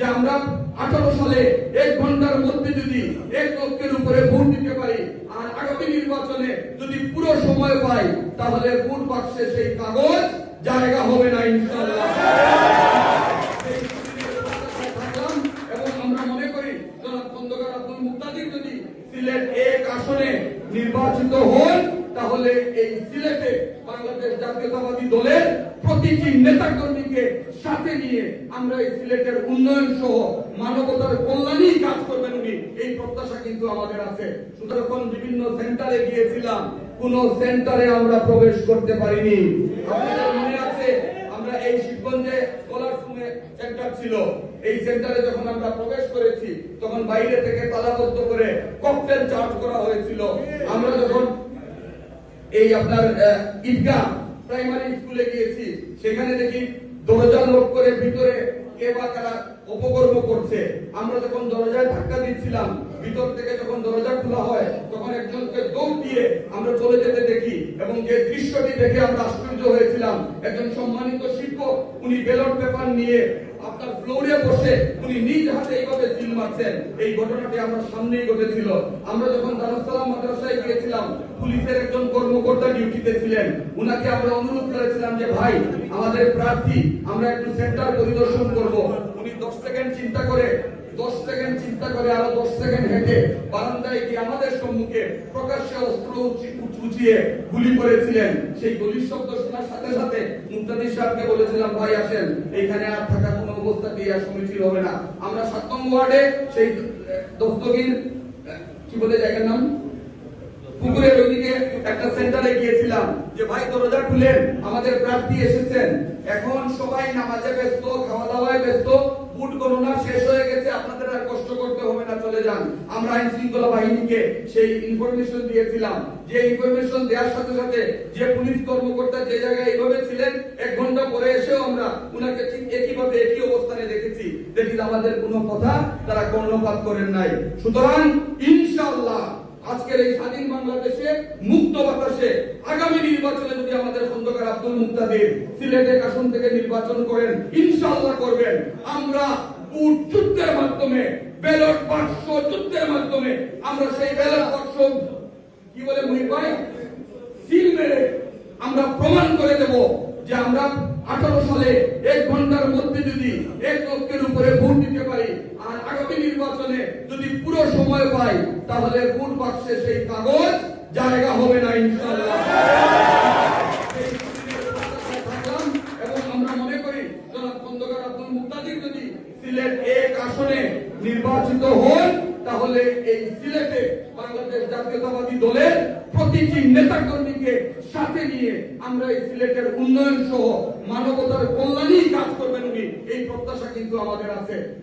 যে আমরা আঠারো সালে এক ঘণ্টার মধ্যে যদি এক লক্ষের উপরে ভোট দিতে পারি, আর আগামী নির্বাচনে যদি পুরো সময় পাই, তাহলে ভোট বাক্সে সেই কাগজ জায়গা হবে না ইনশাল্লাহ নির্বাচিত হন, তাহলে এই সিলেটে বাংলাদেশ জাতীয়তাবাদী দলের প্রতিটি নেতাকর্মীকে সাথে নিয়ে আমরা এই সিলেটের উন্নয়ন সহ মানবতার কল্যাণেই কাজ করবেন উনি, এই প্রত্যাশা কিন্তু আমাদের আছে। সুতরাং বিভিন্ন সেন্টারে গিয়েছিলাম, কোন সেন্টারে আমরা প্রবেশ করতে পারিনি। আপনাদের মনে আছে, আমরা এই শিবগঞ্জে স্কলারসুমে সেন্টার ছিল। এই সেন্টারে যখন আমরা প্রবেশ করেছি, তখন বাইরে থেকে তালাবদ্ধ করে ককটেল চার্জ করা হয়েছিল। আমরা যখন এই আপনার ঈদগাহ প্রাইমারি স্কুলে গিয়েছি, সেখানে দেখি দরজা লোক করে ভিতরে কে বা তারা অপকর্ম করছে। আমরা যখন দরজায় ধাক্কা দিচ্ছিলাম, ভিতর থেকে যখন দরজা খোলা হয়, তখন একজনকে দৌড় দিয়ে আমরা চলে যেতে দেখি এবং যে দৃশ্যটি দেখে আমরা আশ্চর্য হয়েছিলাম। একজন সম্মানিত শিক্ষক, উনি বেলট পেপার নিয়ে আপনার ফ্লোরে বসে উনি নিজ হাতে এইভাবে সিল মারছেন। এই ঘটনাটি আমার সামনেই ঘটেছিল। আমরা যখন দারুসালাম মাদ্রাসায় গিয়েছিলাম, পুলিশের একজন কর্মকর্তা ডিউটিতে ছিলেন। উনাকে আমরা অনুরোধ করেছিলাম যে, ভাই, আমাদের প্রার্থী, আমরা একটু সেন্টার পরিদর্শন করব। উনি দশ সেকেন্ড চিন্তা করে, দশ সেকেন্ড চিন্তা করে, আরও দশ সেকেন্ড হেঁটে বারান্দায় গিয়ে আমাদের সম্মুখে প্রকাশ্যে অস্ত্র উঁচিয়ে গুলি করেছিলেন। সেই গুলির শব্দ শোনার সাথে সাথে মুক্তাদি সাহেবকে বলেছিলাম, ভাই, আসেন। এখানে আর থাকা কোনো হবে না। আমরা সাত নম্বর ওয়ার্ডে সেই কি বলে জায়গার নাম? পুকুরের ওইদিকে একটা সেন্টারে গিয়েছিলাম যে, ভাই, দরজা খুলেন, আমাদের প্রার্থী এসেছেন। এখন সবাই নামাজে ব্যস্ত, খাওয়া দাওয়ায় ব্যস্ত, বুট গণনা শেষ হয়ে গেছে, আপনাদের আর কষ্ট করতে চলে যান। আমরা আইন শৃঙ্খলা বাহিনীকে সেই ইনফরমেশন দিয়েছিলাম। যে ইনফরমেশন দেওয়ার সাথে সাথে যে পুলিশ কর্মকর্তা যে জায়গায় এইভাবে ছিলেন, এক ঘণ্টা পরে এসেও আমরা উনাকে ঠিক একইভাবে একই অবস্থানে দেখেছি। দেখি আমাদের কোনো কথা তারা কর্ণপাত করেন নাই। সুতরাং ইনশাআল্লাহ আজকের এই স্বাধীন বাংলাদেশে, মুক্ত বাতাসে, আগামী নির্বাচনে যদি আমাদের খন্দকার আব্দুল মুক্তাদির সিলেটের আসন থেকে নির্বাচন করেন, ইনশাআল্লাহ করবেন। আমরা বুট মাধ্যমে ব্যালট বাক্স যুদ্ধের মাধ্যমে। আমরা সেই ব্যালট বাক্স, কি বলে মুহিত ভাই? সিল মেরে আমরা প্রমাণ করে দেব যে আমরা আঠারো সালে এক ঘণ্টার মধ্যে যদি এক লক্ষের উপরে ভোট দিতে পারি, আর আগামী নির্বাচনে যদি পুরো সময় পাই, তাহলে ভোট বাক্সে সেই কাগজ জায়গা হবে না সুদিনের এবং আমরা মনে করি, জনাব খন্দকার আব্দুল মুক্তাদির যদি সিলেট এক আসনে নির্বাচিত হন, তাহলে এই সিলেটে বাংলাদেশ জাতীয়তাবাদী দলের প্রতিটি নেতা নেতাকর্মীকে সাথে নিয়ে আমরা এই সিলেটের উন্নয়ন সহ মানবতার কল্যাণেই কাজ করবেন উনি। এই প্রত্যাশা কিন্তু আমাদের আছে।